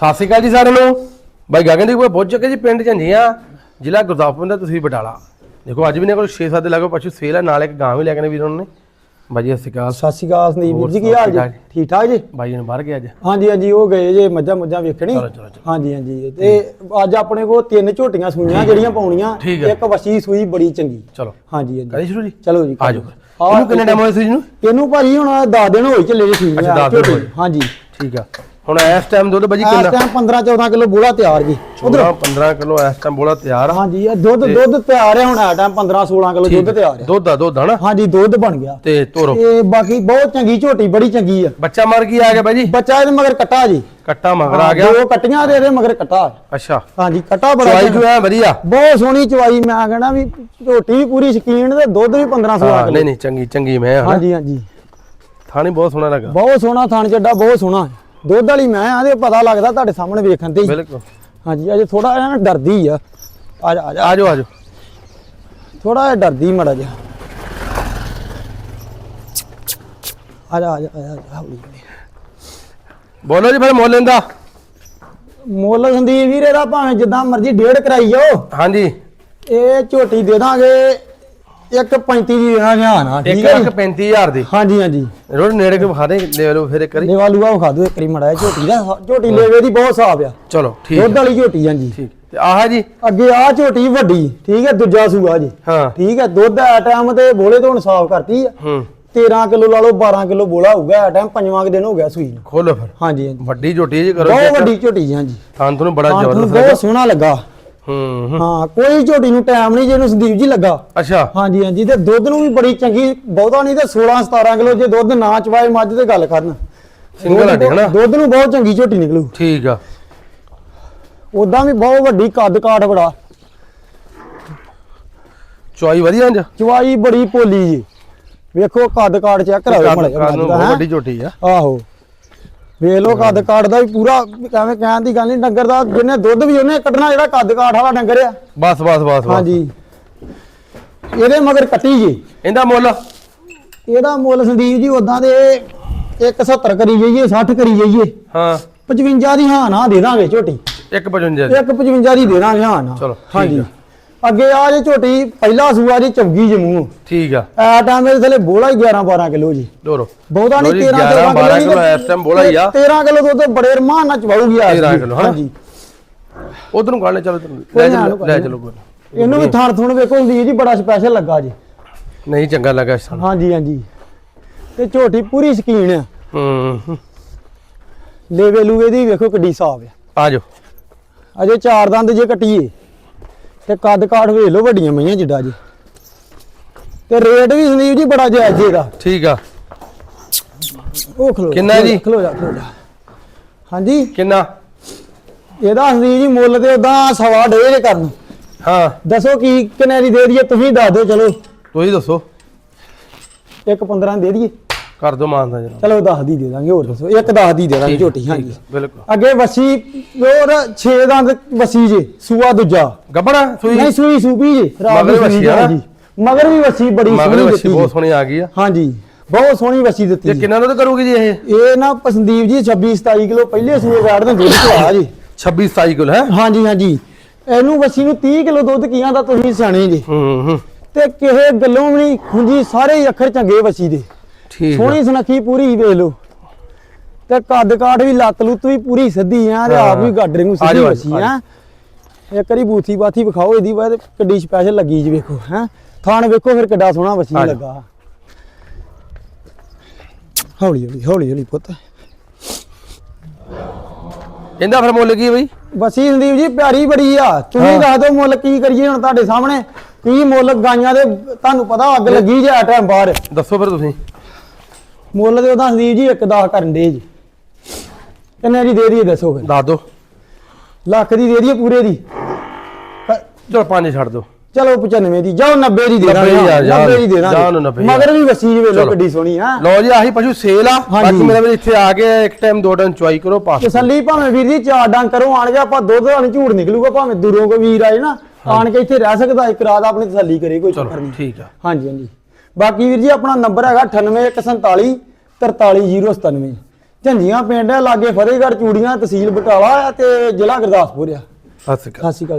ਸਤਿ ਸ਼੍ਰੀ ਅਕਾਲ ਜੀ ਸਾਰਿਆਂ ਨੂੰ। ਬਾਈ ਗਗਨਦੀਪ ਕੋਲ ਪਹੁੰਚ ਚੁੱਕੇ ਜੀ ਪਿੰਡ ਝੰਜੀਆਂ ਜ਼ਿਲ੍ਹਾ ਗੁਰਦਾਸਪੁਰ ਦਾ ਤੁਸੀਂ ਬਟਾਲਾ। ਦੇਖੋ ਅੱਜ ਵੀ ਨੇ ਕੋਲ 6-7 ਦੇ ਲਾਗੋ ਪਸ਼ੂ ਸੇਲ ਹੈ ਨਾਲ ਇੱਕ ਗਾਂ ਵੀ ਲੈ ਕੇ ਨੇ ਵੀਰ ਉਹਨਾਂ ਨੇ। ਬਾਈ ਜੀ ਸਤਿ ਸ਼੍ਰੀ ਅਕਾਲ। ਸਤਿ ਸ਼੍ਰੀ ਅਕਾਲ ਸੰਦੀਪ ਵੀਰ ਜੀ ਕੀ ਹਾਲ ਜੀ? ਠੀਕ ਠੀਕ ਜੀ? ਬਾਈ ਜੀ ਨੇ ਬਾਹਰ ਗਿਆ ਅੱਜ? ਹਾਂਜੀ ਹਾਂਜੀ ਉਹ ਗਏ ਜੇ ਮੱਝਾਂ ਮੁੱਝਾਂ ਵੇਖਣੀ। ਹਾਂਜੀ ਹਾਂਜੀ ਤੇ ਅੱਜ ਆਪਣੇ ਕੋਲ ਤਿੰਨ ਝੋਟੀਆਂ ਸੂਈਆਂ ਜਿਹੜੀਆਂ ਪਾਉਣੀਆਂ। ਇੱਕ ਵਸੀ ਸੂਈ ਬੜੀ ਚੰਗੀ। ਚਲੋ। ਹਾਂਜੀ ਹਾਂਜੀ। ਕਰੀ ਸ਼ੁਰੂ ਜੀ? ਚਲੋ ਜੀ ਆ ਜਾਓ ਆਹ ਇਹਨੂੰ ਕਿੰਨੇ ਟਾਈਮ ਹੋਇਆ ਸੀ ਜੀ ਨੂੰ? ਇਹਨੂੰ ਭਾਜੀ ਹੁਣ 10 ਦਿਨ ਹੋਈ ਚੱਲੇ ਜੀ ਸੂਈ ਅੱਛਾ, ਦਸ ਦਿਨ ਹੋਏ। ਹਾਂਜੀ। ਠੀਕ ਆ। ਹੁਣ ਇਸ ਟਾਈਮ ਦੁੱਧ ਬਾਜੀ ਇਸ ਕਿੰਨਾ? ਟਾਈਮ 15 14 ਕਿਲੋ ਬੂੜਾ ਤਿਆਰ ਜੀ। 14 15 ਕਿਲੋ ਇਸ ਟਾਈਮ ਬੋਲਾ ਤਿਆਰ ਹਾਂਜੀ ਇਹ ਦੁੱਧ ਦੁੱਧ ਤਿਆਰ ਹੈ ਹੁਣ ਆ ਟਾਈਮ 15 16 ਕਿਲੋ ਦੁੱਧ ਤਿਆਰ ਹੈ ਦੁੱਧ ਆ ਦੁੱਧ ਆ ਨਾ? ਹਾਂਜੀ ਦੁੱਧ ਬਣ ਗਿਆ। ਤੇ ਤੋਰੋ। ਤੇ ਬਾਕੀ ਬਹੁਤ ਚੰਗੀ ਝੋਟੀ ਬੜੀ ਚੰਗੀ ਆ। ਬੱਚਾ ਮਰ ਕੀ ਆ ਗਿਆ ਬਾਈ ਜੀ? ਬੱਚਾ ਇਹਦੇ ਮਗਰ ਕੱਟਾ ਜੀ। ਕੱਟਾ ਮਗਰ ਆ ਗਿਆ। ਦੋ ਕੱਟੀਆਂ ਦੇ ਇਹਦੇ ਮਗਰ ਕੱਟਾ। ਅੱਛਾ। ਹਾਂਜੀ ਕੱਟਾ ਬੜਾ ਚਵਾਈ। ਜੋ ਹੈ ਵਧੀਆ? ਬਹੁਤ ਸੋਹਣੀ ਚਵਾਈ ਮੈਂ ਕਹਿੰਦਾ ਵੀ ਝੋਟੀ ਵੀ ਪੂਰੀ ਸ਼ਕੀਨ ਤੇ ਦੁੱਧ ਵੀ 15 16 ਹਾਂ ਕਿਲੋ। ਨਹੀਂ ਨਹੀਂ ਚੰਗੀ ਚੰਗੀ ਮੈਂ ਹਾਂ ਹਾਂਜੀ ਹਾਂਜੀ। ਥਾਣੀ ਬਹੁਤ ਸੋਹਣਾ ਲੱਗਾ। ਬਹੁਤ ਸੋਹਣਾ ਥਣ ਚੱਡਾ ਬਹੁਤ ਸੋਹਣਾ। ਦੁੱਧ ਵਾਲੀ ਮੈਂ ਆ ਤੇ ਪਤਾ ਲੱਗਦਾ ਤੁਹਾਡੇ ਸਾਹਮਣੇ ਵੇਖਣ ਤੇ ਹੀ। ਬਿਲਕੁਲ। ਹਾਂਜੀ ਅਜੇ ਥੋੜਾ ਜਿਹਾ ਡਰਦੀ ਆ। ਆ ਜਾ ਆ ਜਾ। ਆ ਜਾਓ ਥੋੜਾ ਜਿਹਾ ਡਰਦੀ ਮੜਾ ਜਿਹਾ। ਆ ਜਾ ਆ ਜਾ ਆ ਜਾ, ਜਾ। ਬੋਲੋ ਜੀ ਫਿਰ ਮੁੱਲ ਲੈਂਦਾ ਮੁੱਲ ਸੰਦੀਪ ਵੀਰ ਇਹਦਾ ਭਾਵੇਂ ਜਿੱਦਾਂ ਮਰਜ਼ੀ ਡੇਢ ਕਰਾਈ ਜਾਓ। ਹਾਂਜੀ। ਇਹ ਝੋਟੀ ਦੇ ਦਾਂਗੇ 1.35 ਦੀ ਦੇਣਾ ਹਾਂ ਨਾ 1 ਠੀਕ ਹੈ ਲੱਖ ਜੀ? 35000 ਦੀ। ਹਾਂਜੀ ਹਾਂਜੀ। ਰੋਡ ਨੇੜੇ ਕੇ ਵਿਖਾ ਦੇ ਲੈ ਲਓ ਫਿਰ ਇੱਕ ਵਾਰੀ। ਲੇਵਾ ਲੂਆ ਵਿਖਾ ਦਿਓ ਇੱਕ ਵਾਰੀ ਮੜਾ ਝੋਟੀ ਦਾ। ਝੋਟੀ ਲੇਵੇ ਦੀ ਬਹੁਤ ਸਾਫ਼ ਆ। ਚਲੋ ਠੀਕ ਦੁੱਧ ਹੈ, ਵਾਲੀ ਝੋਟੀ ਹਾਂਜੀ। ਠੀਕ। ਤੇ ਆਹ ਜੀ? ਅੱਗੇ ਆ ਝੋਟੀ ਵੱਡੀ ਠੀਕ ਹੈ ਦੂਜਾ ਸੂਆ ਜੀ। ਹਾਂ। ਠੀਕ ਹੈ ਦੁੱਧ ਆ ਟਾਈਮ ਤੇ ਬੋਲੇ ਤੋਂ ਹੁਣ ਸਾਫ਼ ਕਰਤੀ ਆ। ਹੂੰ। 13 ਕਿਲੋ ਲਾ ਲਓ 12 ਕਿਲੋ ਬੋਲਾ ਹੋਊਗਾ ਆ ਟਾਈਮ ਪੰਜਵਾਂ ਕੁ ਦਿਨ ਹੋ ਗਿਆ ਸੂਈ ਨੂੰ। ਖੋਲੋ ਫਿਰ। ਹਾਂਜੀ ਹਾਂਜੀ। ਵੱਡੀ ਝੋਟੀ ਜੀ ਕਰੋ ਬਹੁਤ ਵੱਡੀ ਝੋਟੀ ਜੀ ਹਾਂਜੀ। ਥਾਂ ਤੁਹਾਨੂੰ ਬੜਾ ਤੁਹਾਨੂੰ ਜ਼ਬਰਦਸਤ ਬਹੁਤ ਸੋਹਣਾ ਲੱਗਾ। ਹੂੰ। ਹੂੰ। ਕੋਈ ਝੋਟੀ ਨੂੰ ਟਾਈਮ ਨਹੀਂ ਜਿਹਨੂੰ ਸੰਦੀਪ ਜੀ ਲੱਗਾ। ਅੱਛਾ। ਹਾਂਜੀ ਹਾਂਜੀ ਤੇ ਦੁੱਧ ਨੂੰ ਵੀ ਬੜੀ ਚੰਗੀ ਬਹੁਤਾ ਨਹੀਂ ਤੇ 16 17 ਕਿਲੋ ਜੇ ਦੁੱਧ ਨਾ ਚਵਾਏ ਮੱਝ ਤੇ ਗੱਲ ਕਰਨ। ਸਿੰਗਲ ਹੱਡੀ ਹਨਾ? ਦੁੱਧ ਨੂੰ ਬਹੁਤ ਚੰਗੀ ਝੋਟੀ ਨਿਕਲੂ। ਠੀਕ ਆ। ਉਦਾਂ ਵੀ ਬਹੁਤ ਵੱਡੀ ਕੱਦ ਕਾਠ ਬੜਾ। ਚੁਆਈ ਵਧੀਆ ਇੰਜ? ਚਵਾਈ ਬੜੀ ਭੋਲੀ ਜੀ। ਵੇਖੋ ਕੱਦ ਕਾਠ ਚੈੱਕ ਕਰਾਓ ਮੜੇ ਵੱਡੀ ਝੋਟੀ ਆ। ਆਹੋ। ਵੇਖ ਲੋ ਕੱਦ ਕਾਠ ਦਾ ਵੀ ਪੂਰਾ ਐਵੇਂ ਕਹਿਣ ਦੀ ਗੱਲ ਨਹੀਂ ਡੰਗਰ ਦਾ ਜਿਹਨੇ ਦੁੱਧ ਵੀ ਉਹਨੇ ਕੱਢਣਾ ਜਿਹੜਾ ਕੱਦ ਕਾਠ ਵਾਲਾ ਡੰਗਰ ਆ। ਬਸ ਬਸ ਬਸ ਹਾਂਜੀ। ਇਹਦੇ ਮਗਰ ਕੱਟੀ ਜੀ। ਇਹਦਾ ਮੁੱਲ? ਇਹਦਾ ਮੁੱਲ ਸੰਦੀਪ ਜੀ ਉਦਾਂ ਦੇ 170 ਕਰੀ ਜਾਈਏ 60 ਕਰੀ ਜਾਈਏ। ਹਾਂ। 55 ਦੀ ਹਾਂ ਨਾ ਦੇ ਦਾਂਗੇ ਝੋਟੀ। 155 ਦੀ। ਇੱਕ 55 ਦੀ ਦੇ ਦਾਂਗੇ ਹਾਂ ਨਾ। ਚਲੋ, ਹਾਂਜੀ। ਅੱਗੇ ਆ ਜੇ ਝੋਟੀ ਪਹਿਲਾ ਸੂਆ ਜੀ ਚੌਗੀ ਜਮੂ ਠੀਕ ਆ। ਐ ਟਾਈਮ ਮੇਰੇ ਥਲੇ ਬੋਲਾ ਹੀ 11 12 ਕਿਲੋ ਜੀ। ਦੋਰੋ। ਬਹੁਤਾ ਨਹੀਂ ਜੀ, 13 11 13 12 ਕਿਲੋ ਇਸ time ਬੋਲਾ ਹੀ ਆ। 13 ਕਿਲੋ ਦੁੱਧ ਬੜੇ ਰਮਾਨ ਨਾਲ ਚਵਾਉਗੀ ਆ 13 ਕਿਲੋ? ਹਾਂਜੀ। ਉਧਰ ਨੂੰ ਲੈ ਚਲੋ ਲੈ ਚਲੋ ਲੈ। ਚਲੋ। ਇਹਨੂੰ ਵੀ ਥਾਣ ਥੁਣ ਵੇਖੋ ਹੁੰਦੀ ਜੀ ਬੜਾ ਸਪੈਸ਼ਲ ਲੱਗਾ ਜੀ। ਨਹੀਂ ਚੰਗਾ ਲੱਗਾ ਸਾਨੂੰ ਹਾਂਜੀ ਹਾਂਜੀ। ਤੇ ਝੋਟੀ ਪੂਰੀ ਸਕੀਨ ਆ। ਹੂੰ। ਹੂੰ। ਲੇਵੇ ਲੂਵੇ ਦੀ ਵੇਖੋ ਕਿੱਡੀ ਸਾਫ਼ ਆ। ਆ ਜਾਓ। ਅਜੇ ਚਾਰ ਦੰਦ ਜੇ ਕੱਟੀਏ। ਤੇ ਕੱਦ ਕਾਠ ਵੇਖ ਲਓ ਵੱਡੀਆਂ ਮਈਆਂ ਜਿੱਡਾ ਜੀ। ਤੇ ਰੇਟ ਵੀ ਸੰਦੀਪ ਜੀ ਬੜਾ ਜਾਇਜ਼ ਜੀ ਇਹਦਾ। ਠੀਕ ਆ। ਉਹ ਖਲੋ ਕਿੰਨਾ? ਜਾ, ਖਲੋ ਜਾ ਖਲੋ ਜਾ। ਹਾਂਜੀ? ਕਿੰਨਾ? ਇਹਦਾ ਸੰਦੀਪ ਜੀ ਮੁੱਲ ਤੇ ਉਦਾਂ ਸਵਾ ਡੇਢ ਕਰਨ। ਹਾਂ। ਦੱਸੋ ਕੀ ਕਿੰਨੇ ਦੀ ਦੇ ਦਈਏ? ਤੁਸੀਂ ਦੱਸ ਦਿਓ ਚਲੋ। ਤੁਸੀਂ ਦੱਸੋ। ਇੱਕ 15 ਦੇ ਦਈਏ। ਕਰ ਦੋ ਮਾਨਦਾ ਜਨਾਬ। ਚਲੋ 10 ਦੀ ਦੇ ਦਾਂਗੇ ਹੋਰ ਦੱਸੋ। ਇੱਕ 10 ਦੀ ਦੇ ਦਾਂਗੇ ਝੋਟੀ ਹਾਂਜੀ। ਬਿਲਕੁਲ। ਅੱਗੇ ਵਸੀ ਹੋਰ 6 ਦੰਦ ਵਸੀ ਜੇ ਸੂਆ ਦੂਜਾ। ਗੱਬੜਾ ਸੂਈ? ਨਹੀਂ ਸੂਈ ਸੂਪੀ ਜੇ ਮਗਰ ਸੂਈ ਆ। ਮਗਰ ਵੀ ਵਸੀ ਬੜੀ ਸੋਹਣੀ ਦਿੱਤੀ ਬਹੁਤ। ਸੋਹਣੀ ਆ ਗਈ ਆ। ਹਾਂਜੀ ਬਹੁਤ ਸੋਹਣੀ ਵਸੀ ਦਿੱਤੀ ਤੇ ਜੀ। ਕਿੰਨਾ ਦੁੱਧ ਕਰੂਗੀ ਜੀ ਇਹ? ਇਹ ਨਾ ਸੰਦੀਪ ਜੀ 26 27 ਕਿਲੋ ਪਹਿਲੇ ਸੂਏ ਗਾੜ ਦੇ ਦੁੱਧ ਚੋਆ ਜੀ। 26 27 ਕਿਲੋ ਹੈ? ਹਾਂਜੀ ਹਾਂਜੀ। ਇਹਨੂੰ ਵਸੀ ਨੂੰ 30 ਕਿਲੋ ਦੁੱਧ ਕੀਆਂ ਦਾ ਤੁਸੀਂ ਸਿਆਣੇ ਜੀ। ਹੂੰ ਹੂੰ। ਤੇ ਕਿਸੇ ਗੱਲੋਂ ਵੀ ਨਹੀਂ ਖੁੰਜੀ ਸਾਰੇ ਅੱਖਰ ਚੰਗੇ ਵਸੀ ਦੇ। ਠੀਕ ਸੋਹਣੀ ਸੁਨੱਖੀ ਪੂਰੀ ਵੇਖ ਲਓ। ਤੇ ਕੱਦ ਕਾਠ ਵੀ ਲੱਤ ਲੁੱਤ ਵੀ ਪੂਰੀ ਸਿੱਧੀ ਆ ਤੇ ਆਪ ਵੀ ਗਾਡਰੇ ਨੂੰ ਸਿੱਧੀ ਵਸੀ। ਆ। ਇੱਕ ਵਾਰੀ ਬੂਥੀ ਬਾਥੀ ਵਿਖਾਓ ਇਹਦੀ ਬਾਅਦ ਕਿੱਡੀ ਸਪੈਸ਼ਲ ਲੱਗੀ ਜੀ ਵੇਖੋ ਹੈ। ਥਾਣ ਵੇਖੋ ਫਿਰ ਕਿੱਡਾ ਸੋਹਣਾ ਵਸੀ। ਲੱਗਾ। ਹੌਲੀ ਹੌਲੀ ਹੌਲੀ ਹੌਲੀ ਪੁੱਤ। ਇਹਦਾ ਫਿਰ ਮੁੱਲ ਕੀ ਬਈ? ਵਸੀ ਸੰਦੀਪ ਜੀ ਪਿਆਰੀ ਬੜੀ ਆ। ਤੁਸੀਂ। ਦੱਸ ਦਿਓ ਮੁੱਲ ਕੀ ਕਰੀਏ ਹੁਣ ਤੁਹਾਡੇ ਸਾਹਮਣੇ। ਕੀ ਮੁੱਲ ਗਾਈਆਂ ਦੇ ਤੁਹਾਨੂੰ ਪਤਾ ਅੱਗ ਲੱਗੀ ਜੇ ਆ ਟਾਈਮ ਬਾਹਰ। ਦੱਸੋ ਫਿਰ ਤੁਸੀਂ। ਮੁੱਲ ਦੇ ਉਹਦਾ ਸੰਦੀਪ ਜੀ ਇੱਕ ਦਸ ਕਰਨ ਦੇ ਜੀ। ਕਿੰਨੇ ਦੀ ਦੇ ਦਈਏ ਦੱਸੋ ਫਿਰ। ਦੱਸ ਦੋ ਲੱਖ ਦੀ ਦੇ ਦਈਏ ਪੂਰੇ ਦੀ। ਕ- ਚਲੋ ਪੰਜ ਛੱਡ ਦੋ ਚਲੋ 95 ਦੀ ਜਾਓ 90 ਦੀ ਦੇ 90 ਦਾਂਗੇ ਹਜ਼ਾਰ, ਜਾਣ 90 ਦੀ ਦੇ ਜਾਣ ਦਾਂਗੇ ਨੂੰ 90 ਮਗਰ ਵੀ ਵਸੀ ਜੀ ਵੇਲੋ ਚਲੋ। ਕਿੱਡੀ ਸੋਹਣੀ ਆ। ਲਓ ਜੀ ਆਹੀ ਪਸ਼ੂ ਸੇਲ ਆ। ਹਾਂਜੀ। ਬਾਕੀ ਮੇਰੇ ਵੀਰ ਇੱਥੇ ਆ ਕੇ ਇੱਕ ਟਾਈਮ ਦੋ ਟਾਈਮ ਚੁਆਈ ਕਰੋ ਪਾਸ ਤਸੱਲੀ ਭਾਵੇਂ ਵੀਰ ਜੀ ਚਾਰ ਡੰਗ ਕਰੋ ਆਣ ਕੇ ਆਪਾਂ ਦੁੱਧ ਦਾ ਨੀ ਝੂੜ ਨਿਕਲੂਗਾ ਭਾਵੇਂ ਦੂਰੋਂ ਕੋਈ ਵੀਰ ਆਏ ਨਾ ਆਣ ਕੇ ਇੱਥੇ ਰਹਿ ਸਕਦਾ ਇੱਕ ਰਾਤ ਆਪਣੀ ਤਸੱਲੀ ਕਰੇ ਕੋਈ ਚੱਕਰ ਨਹੀਂ। ਠੀਕ ਆ। ਹਾਂਜੀ ਹਾਂਜੀ। ਬਾਕੀ ਵੀਰ ਜੀ ਆਪਣਾ ਨੰਬਰ ਹੈਗਾ 98147 43097 ਝੰਜੀਆਂ ਪਿੰਡ ਆ ਲਾਗੇ ਫਤਿਹਗੜ੍ਹ ਚੂੜੀਆਂ ਤਹਿਸੀਲ ਬਟਾਲਾ ਤੇ ਜ਼ਿਲ੍ਹਾ ਗੁਰਦਾਸਪੁਰ ਆ। ਸਤਿ ਸ਼੍ਰੀ ਅਕਾਲ